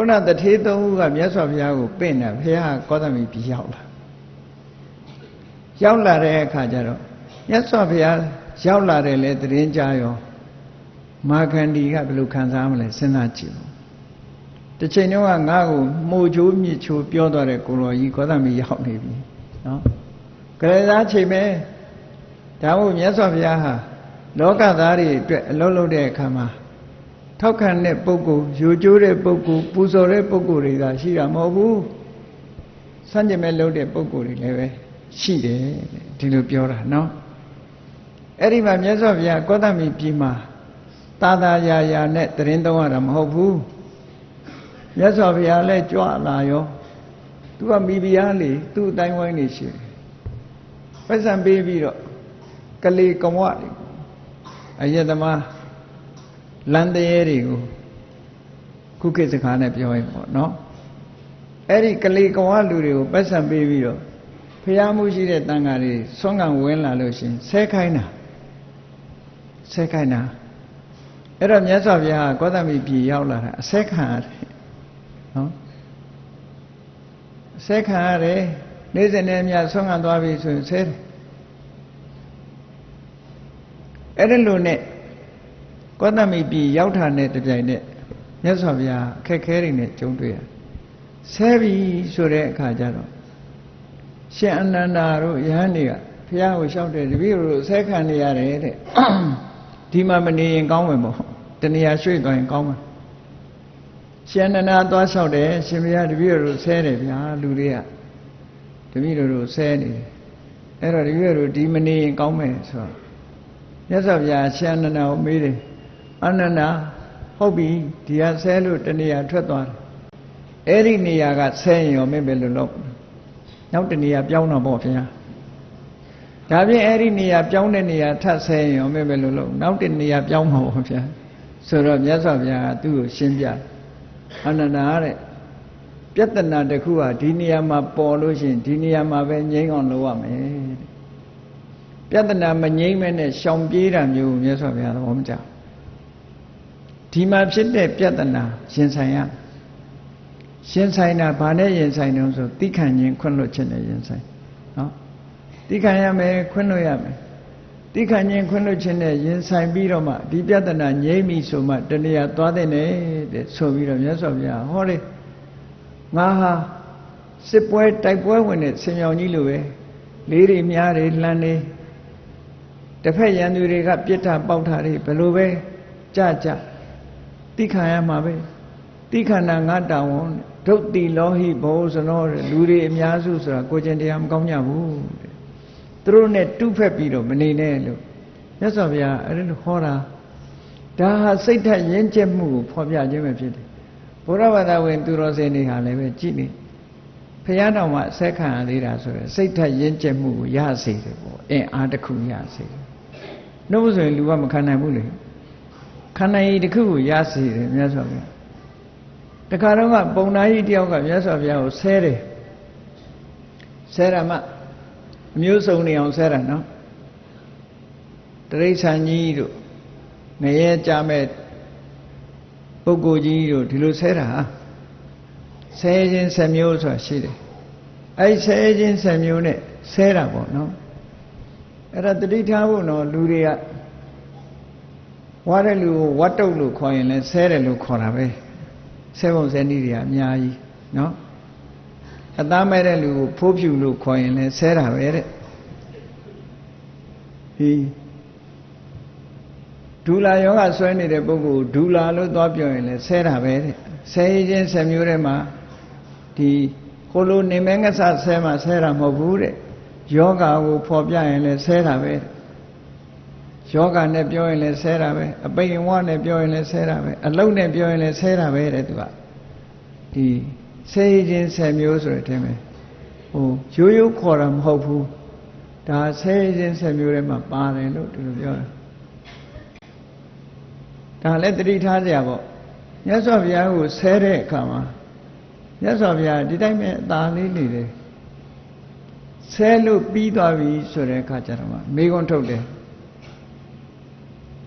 ခုနတထေးသုံးဦးကမြတ်စွာဘုရားကိုပင့်တယ်ဘုရားကကောသမီပြည်ရောက်လာရောက်လာတဲ့အခါကျတော့မြတ်စွာဘုရားရောက်လာတယ်လေတရင်ကြရောမာခန္ဒီကဘယ်လိုခံစားမလဲစဉ်းစားကြည့်လို့တစ်ချိန်တုန်းကငါ့ကိုမှုချိုးမြစ်ချိုးပြောသွားတဲ့ကိုရောကြီးကောသမီရောက်နေပြီနော်ကလေးသားချိန်မဲ့ဒါမို့မြတ်စွာဘုရားဟာလောကသားတွေအတွက်အလုံးလုံးတဲ့အခါမှာ ထောက်ခံတဲ့ပုဂ္ဂိုလ်ယူကျိုးတဲ့ပုဂ္ဂိုလ်ပူဇော်တဲ့ပုဂ္ဂိုလ်တွေကရှိတာမဟုတ်ဘူးစัจ jame လုပ်တဲ့ပုဂ္ဂိုလ်တွေလည်းပဲရှိတယ်ဒီလိုပြောတာနော်အဲ့ဒီမှာမြတ်စွာဘုရားကောသမီပြည်မှာသာသာယာယာနဲ့တရင်သုံးရတာမဟုတ်ဘူးမြတ်စွာဘုရားလည်းကြွလာရောသူကမိဖုရားလေသူ့အတိုင်းဝိုင်းနေရှိတယ်ပတ်စံပေးပြီးတော့ကလေးကဝတွေအယက်သမား လမ်းတရေတွေကိုခုခေတ်စကားနဲ့ပြောရင်ပေါ့နော်အဲ့ဒီကလေးကဝလူတွေကိုပတ်စံပေးပြီးတော့ဖျားမှုရှိတဲ့တန်ဃာတွေဆွမ်းကံဝင်လာလို့ရှင်ဆဲခိုင်းတာဆဲခိုင်းတာအဲ့တော့မြတ်စွာဘုရားကောသမီပြည်ရောက်လာတာအဆဲခံရတယ်နော်အဆဲခံရတယ်နေ့စဉ်နဲ့မြတ်ဆွမ်းကံသွားပြီဆိုရင်ဆဲတယ်အဲ့ဒီလိုနဲ့ ကောသမီပြည်ရောက်တာနဲ့တပြိုင်နက်မြတ်စွာဘုရားအခက်ခဲတွေနဲ့ကြုံတွေ့ရဆဲပြီဆိုတဲ့အခါကျတော့ရှင်အနန္ဒာတို့ယဟန်တွေကဘုရားကိုလျှောက်တယ်တပည့်တို့ဆဲခံနေရတယ်တဲ့ဒီမှာမနေရင်ကောင်းမယ်ပေါ့တဏှာရွှေ့သွားရင်ကောင်းမှာရှင်အနန္ဒာသွားလျှောက်တယ်ရှင်ဘုရားတပည့်တို့ဆဲတယ်ဗျာလူတွေကတပည့်တို့ဆဲနေတယ်အဲ့တော့တပည့်တို့ဒီမနေရင်ကောင်းမယ်ဆိုတော့မြတ်စွာဘုရားရှင်အနန္ဒာကိုမေးတယ် အနန္ဒာဟုတ်ပြီဒီဟာဆဲလို့တနေရာထွက်သွားတယ်အဲ့ဒီနေရာကဆဲရင်ရောမင်းပဲလို့လို့နောက်တနေရာပြောင်းတော့ပေါ့ဗျာဒါဖြင့်အဲ့ဒီနေရာပြောင်းတဲ့နေရာထပ်ဆဲရင်ရောမင်းပဲလို့လို့နောက်တနေရာပြောင်းမှာပေါ့ဗျာဆိုတော့မြတ်စွာဘုရားကသူ့ကိုရှင်းပြအနန္ဒာတဲ့ပြဿနာတစ်ခုဟာဒီနေရာမှာပေါ်လို့ရှိရင်ဒီနေရာမှာပဲငြိမ်းအောင်လုပ်ရမယ်ပြဿနာမငြိမ်းမဲနဲ့ရှောင်ပြေးတာမျိုးမြတ်စွာဘုရားသဘောမကျဘူး ဒီမှာဖြစ်တဲ့ပြဿနာရင်ဆိုင်ရရင်ဆိုင်တာဘာနဲ့ရင်ဆိုင်တုံးဆိုတိခဏ်ချင်းခွင့်လွတ်ခြင်းနဲ့ရင်ဆိုင်နော်တိခဏ်ရမယ်ခွင့်လွတ်ရမယ်တိခဏ်ချင်းခွင့်လွတ်ခြင်းနဲ့ရင်ဆိုင်ပြီးတော့မှဒီပြဿနာငြိမ့်ပြီဆိုမှတဏှာသွားတဲ့နဲ့တဲ့ဆိုပြီးတော့မြတ်စွာဘုရားဟောလေငါဟာစစ်ပွဲတိုက်ပွဲဝင်တဲ့ဆင်မြောင်ကြီးလိုပဲလေးတွေများတွေလှမ်းနေတစ်ဖက်ရန်သူတွေကပြစ်တာပေါက်တာတွေဘယ်လိုပဲကြကြ တိခါရမှာပဲတိခန္ဓာငါတောင်းဝန်ဒုတ်တိလောဟိဘောဇနောတဲ့လူတွေအများစုဆိုတာကိုကျင်တရားမကောင်းကြဘူးတဲ့သူတို့နဲ့တူဖက်ပြီးတော့မနေနဲ့လို့မြတ်စွာဘုရားအဲ့ဒါဟောတာဒါဟာစိတ်ထက်ရင်းကျက်မှုကိုဖော်ပြခြင်းပဲဖြစ်တယ်ဘုရားဘာသာဝင်သူတော်စင်တွေဟာလည်းပဲကြည်နေဘုရားတော်မှာဆက်ခံရသေးတာဆိုရယ်စိတ်ထက်ရင်းကျက်မှုကိုရစေတယ်ပေါ့အင်အားတစ်ခုရစေတယ်နှုတ်ဆိုရင်လူကမခံနိုင်ဘူးလေ ခန္ဓာကြီးတစ်ခုကိုရစေတယ်မြတ်စွာဘုရားတခါတော့ကပုံနာကြီးတယောက်ကမြတ်စွာဘုရားကိုဆဲတယ်ဆဲရမှအမျိုးစုံနေအောင်ဆဲတာနော်တရိษံကြီးတို့ငရဲကြမဲ့ပုဂ္ဂိုလ်ကြီးတို့ဒီလိုဆဲတာဟာဆဲခြင်းဆယ်မျိုးဆိုတာရှိတယ်အဲ့ဆဲခြင်းဆယ်မျိုးနဲ့ဆဲတာပေါ့နော်အဲ့ဒါတတိထားဖို့နော်လူတွေက ဝါတဲ့လူကိုဝတ်တုတ်လို့ခေါ်ရင်လည်းဆဲတယ်လို့ခေါ်တာပဲဆဲပုံဆဲနည်းတွေကအများကြီးနော်အသားမဲ့တဲ့လူကိုဖိုးဖြူလို့ခေါ်ရင်လည်းဆဲတာပဲတဲ့ဟီဒူလာယောဂဆွဲနေတဲ့ပုဂ္ဂိုလ်ဒူလာလို့သွားပြောရင်လည်းဆဲတာပဲတဲ့ဆဲခြင်းဆဲမျိုးထဲမှာဒီကိုလိုနေမဲငဆဆဲမှာဆဲတာမဟုတ်ဘူးတဲ့ယောဂကိုဖော်ပြရင်လည်းဆဲတာပဲ ယောဂနဲ့ပြောရင်လည်းဆဲတာပဲအပိန်ဝနဲ့ပြောရင်လည်းဆဲတာပဲအလုံးနဲ့ပြောရင်လည်းဆဲတာပဲတဲ့သူကဒီဆဲခြင်းဆဲမျိုးဆိုတဲ့အထင်ပဲဟိုရိုးရိုးခေါ်တာမဟုတ်ဘူးဒါဆဲခြင်းဆဲမျိုးထဲမှာပါတယ်လို့သူတို့ပြောတာဒါလည်းတတိထားကြပေါ့မြတ်စွာဘုရားကိုဆဲတဲ့အခါမှာမြတ်စွာဘုရားဒီတိုင်းပဲအသာလေးနေတယ်ဆဲလို့ပြီးသွားပြီဆိုတဲ့အခါကျတော့မေခွန်းထုတ်တယ်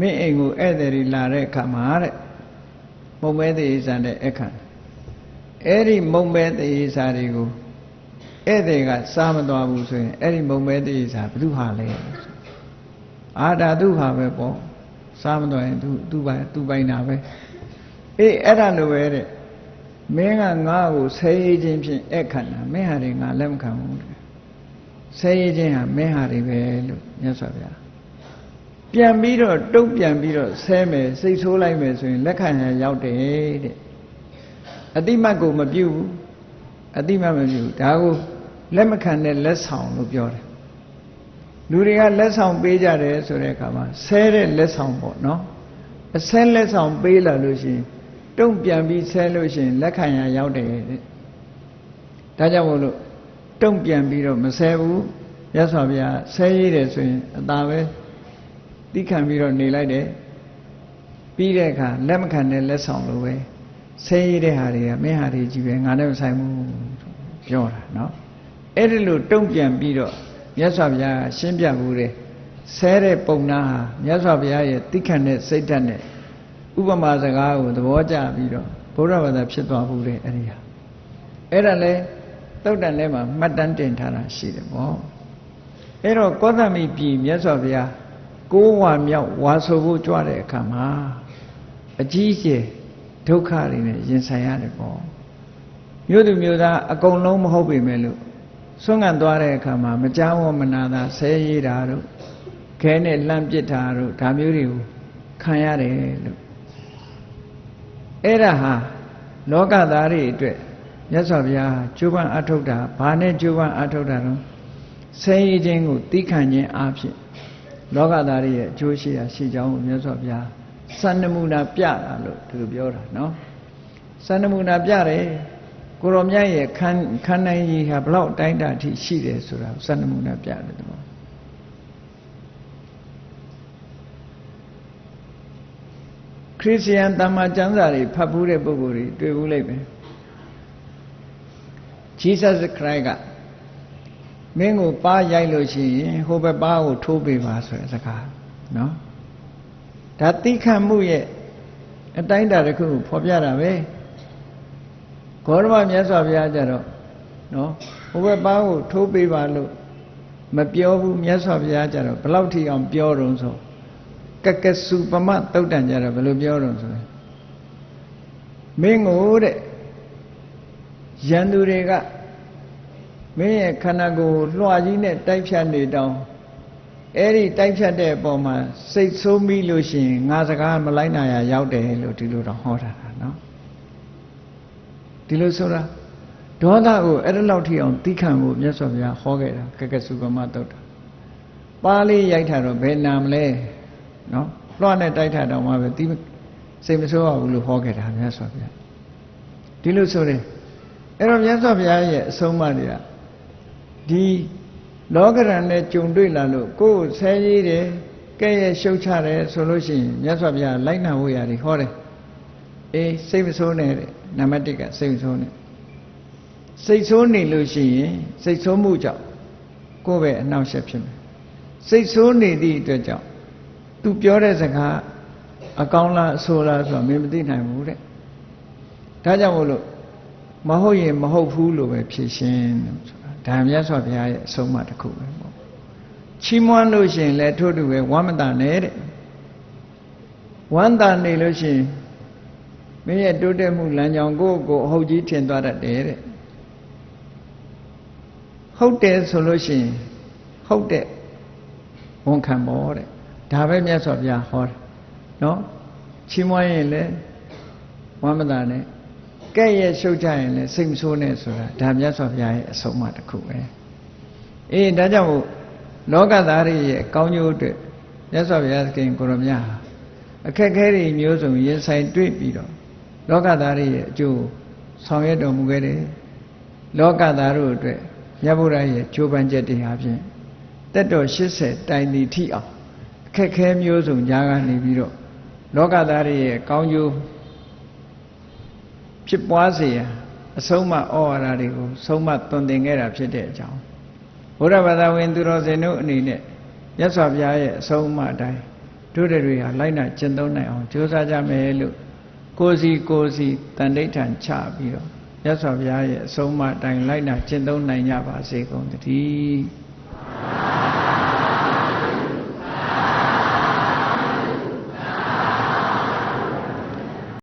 မင်းအိမ်ကိုဧည့်သည်တွေလာတဲ့အခါမှာတဲ့ပုံမဲသေးစံတဲ့အခါအဲ့ဒီမုံပဲတေးစာတွေကိုဧည့်သည်ကစားမသွားဘူးဆိုရင်အဲ့ဒီမုံပဲတေးစာဘယ်သူဟာလဲအာဒါသူဟာပဲပေါ့စားမသွားရင်သူသူပိုင်သူပိုင်တာပဲအေးအဲ့ဒါလိုပဲတဲ့မင်းကငါ့ကိုဆဲရေးခြင်းဖြင့်အဲ့ခံတာမင်းဟာတွေငါလက်မခံဘူးတဲ့ဆဲရေးခြင်းဟာမင်းဟာတွေပဲလို့မြတ်စွာဘုရား ပြန်ပြီးတော့တုတ်ပြန်ပြီးတော့ဆဲမယ်စိတ်ဆိုးလိုက်မယ်ဆိုရင်လက်ခံရရောက်တယ်တဲ့အတိမတ်ကိုမပြုဘူးအတိမတ်မပြုဘူးဒါကိုလက်မခံတဲ့လက်ဆောင်လို့ပြောတယ်လူတွေကလက်ဆောင်ပေးကြတယ်ဆိုတဲ့အခါမှာဆဲတဲ့လက်ဆောင်ပေါ့နော်အဆဲလက်ဆောင်ပေးလာလို့ရှိရင်တုံ့ပြန်ပြီးဆဲလို့ရှိရင်လက်ခံရရောက်တယ်တဲ့ဒါကြောင့်မို့လို့တုံ့ပြန်ပြီးတော့မဆဲဘူးရသော်ဗျာဆဲရည်တယ်ဆိုရင်အသာပဲ တိခံပြီးတော့နေလိုက်တယ်ပြီးတဲ့အခါလက်မခံတဲ့လက်ဆောင်လိုပဲဆဲရည်တဲ့ဟာတွေကမင်းဟာတွေကြီးပဲငါနဲ့မဆိုင်ဘူးပြောတာเนาะအဲ့ဒီလိုတုံ့ပြန်ပြီးတော့မြတ်စွာဘုရားရှင်းပြဘူးတယ်ဆဲတဲ့ပုံနာဟာမြတ်စွာဘုရားရဲ့တိခံတဲ့စိတ်ဓာတ်နဲ့ဥပမာစကားကိုသဘောကျပြီးတော့ဘုရားဘာသာဖြစ်သွားဘူးတဲ့အဲ့ဒီဟာအဲ့ဒါလဲသုတ်တန်ထဲမှာမှတ်တမ်းတင်ထားတာရှိတယ်ပေါ့အဲ့တော့ကောသမီပြည်မြတ်စွာဘုရား ကိုးဝါမြောက်ဝါဆိုဖို့ကြွတဲ့အခါမှာအကြီးအကျယ်ဒုက္ခတွေနဲ့ရင်ဆိုင်ရတယ်ပေါ့မြို့သူမြို့သားအကုန်လုံးမဟုတ်ပေမဲ့လို့ဆွမ်းကန်သွားတဲ့အခါမှာမကြောက်ဝမနာသာဆဲရည်တာတို့ခဲနဲ့လှမ်းပစ်တာတို့ဒါမျိုးတွေကိုခံရတယ်လို့အဲ့ဒါဟာလောကသားတွေအတွက်မြတ်စွာဘုရားကျိုးပန်းအထုတ်တာဘာနဲ့ကျိုးပန်းအထုတ်တာတော့ဆဲရည်ခြင်းကိုသိခံခြင်းအဖြစ် လောကသားတွေရဲ့အကျိုးရှိရာရှိကြောင်းကိုမြတ်စွာဘုရားစံနမူနာပြတာလို့ဒီလိုပြောတာနော်စံနမူနာပြတယ်ကိုရောမြတ်ရဲ့ခန်းခန်းနိုင်ကြီးဟာဘလောက်အတိုင်းတာအထိရှိတယ်ဆိုတာစံနမူနာပြတယ်ဒီမှာခရစ်ယာန်တမ္မာကျမ်းစာတွေဖတ်ဘူးတဲ့ပုဂ္ဂိုလ်တွေတွေ့ဘူးလိမ့်မယ် Jesus Christ က မင်းကိုပါရိုက်လို့ရှိရင်ဟိုဘက်ပါကိုထိုးပေးပါဆိုတဲ့စကားနော်ဒါတိခတ်မှုရဲ့အတိုင်းတာတစ်ခုကိုဖော်ပြတာပဲဂေါရမမြတ်စွာဘုရားကြတော့နော်ဟိုဘက်ပါကိုထိုးပေးပါလို့မပြောဘူးမြတ်စွာဘုရားကြတော့ဘလောက်ထိအောင်ပြောတုံးဆိုကကစုပမတုတ်တန်ကြတော့ဘယ်လိုပြောတုံးဆိုရင်မင်းကိုတဲ့ရန်သူတွေက မင်းရဲ့ခန္ဓာကိုယ်လွှာကြီးနဲ့တိုက်ဖြတ်နေတောင်းအဲ့ဒီတိုက်ဖြတ်တဲ့အပေါ်မှာစိတ်ဆိုးမိလို့ရှိရင်ငါစကားမလိုက်နိုင်ရရောက်တယ်လို့ဒီလိုတော့ဟောတာနော်ဒီလိုဆိုတာဒေါသကိုအဲ့ဒါလောက်ထိအောင်သိခံဖို့မြတ်စွာဘုရားဟောခဲ့တာကကစုကမတုတ်တာပါဠိရိုက်တာတော့ဘယ်နာမလဲနော်လွှတ်နဲ့တိုက်ထတော့မှပဲသိစိတ်မဆိုးရဘူးလို့ဟောခဲ့တာမြတ်စွာဘုရားဒီလိုဆိုရင်အဲ့တော့မြတ်စွာဘုရားရဲ့အဆုံးအမတွေက ဒီလောကရန်နဲ့ကြုံတွေ့လာလို့ကိုယ်ဆဲရည်တယ်ကဲ့ရဲ့ရှုပ်ချတယ်ဆိုလို့ရှိရင်မြတ်စွာဘုရားလိုက်နာဝေရတွေဟောတယ်အေးစိတ်မဆိုးနဲ့တဲ့နံပါတ်1ကစိတ်မဆိုးနဲ့စိတ်ဆိုးနေလို့ရှိရင်စိတ်ဆိုးမှုကြောင့်ကိုယ်ပဲအနှောက်အယှက်ဖြစ်မယ်စိတ်ဆိုးနေသည့်အတွက်ကြောင့်သူပြောတဲ့စကားအကောင်းလားအဆိုးလားဆိုတာမင်းမသိနိုင်ဘူးတဲ့ဒါကြောင့်မို့လို့မဟုတ်ရင်မဟုတ်ဘူးလို့ပဲဖြေရှင်းဆိုတာ ဒါမြတ်စွာဘုရားရဲ့အဆုံးအမတစ်ခုပဲပေါ့ချီးမွမ်းလို့ရှိရင်လည်းထို့တူပဲဝမ်းမတန်နဲ့တဲ့ဝမ်းတန်နေလို့ရှိရင်မင်းရဲ့တိုးတက်မှုလမ်းကြောင်းကိုယ့်ကိုယ်အဟုတ်ကြီးထင်သွားတတ်တယ်တဲ့ဟုတ်တယ်ဆိုလို့ရှိရင်ဟုတ်တဲ့ဝန်ခံပေါ်တဲ့ဒါပဲမြတ်စွာဘုရားဟောတယ်နော်ချီးမွမ်းရင်လည်းဝမ်းမတန်နဲ့ ကဲ့ရဲ့ရှုပ်ကြရင်လည်းစိတ်မဆိုးနဲ့ဆိုတာဒါမြတ်စွာဘုရားရဲ့အဆုံးအမတစ်ခုပဲအေးဒါကြောင့်မို့လောကသားတွေရဲ့ကောင်းကျိုးအတွက်မြတ်စွာဘုရားသခင်ကိုရမြတ်ဟာအခက်ခဲတွေမျိုးစုံရင်ဆိုင်တွေ့ပြီးတော့လောကသားတွေရဲ့အကျိုးဆောင်ရွက်တော်မူခဲ့တယ်လောကသားတို့အတွက်မြတ်ဗုဒ္ဓရဲ့ကြိုးပမ်းချက်တွေဟာဖြင့်တက်တော်80တိုင်တီထိအောင်အခက်ခဲမျိုးစုံကြားကနေပြီးတော့လောကသားတွေရဲ့ကောင်းကျိုး ဖြစ်ပွားစေရန်အဆုံးမဩဝါဒတွေကိုဆုံးမသွန်သင်ခဲ့တာဖြစ်တဲ့အကြောင်းဘုရားဘာသာဝင်သူတော်စင်တို့အနေနဲ့မြတ်စွာဘုရားရဲ့အဆုံးအမအတိုင်းတို့တွေဟာလိုက်နာကျင့်သုံးနိုင်အောင်ကြိုးစားကြမယ်လို့ကိုစီကိုစီတန်ဋိဌာန်ချပြီးတော့ရသော်ဘုရားရဲ့အဆုံးအမအတိုင်းလိုက်နာကျင့်သုံးနိုင်ကြပါစေကုန်သတည်း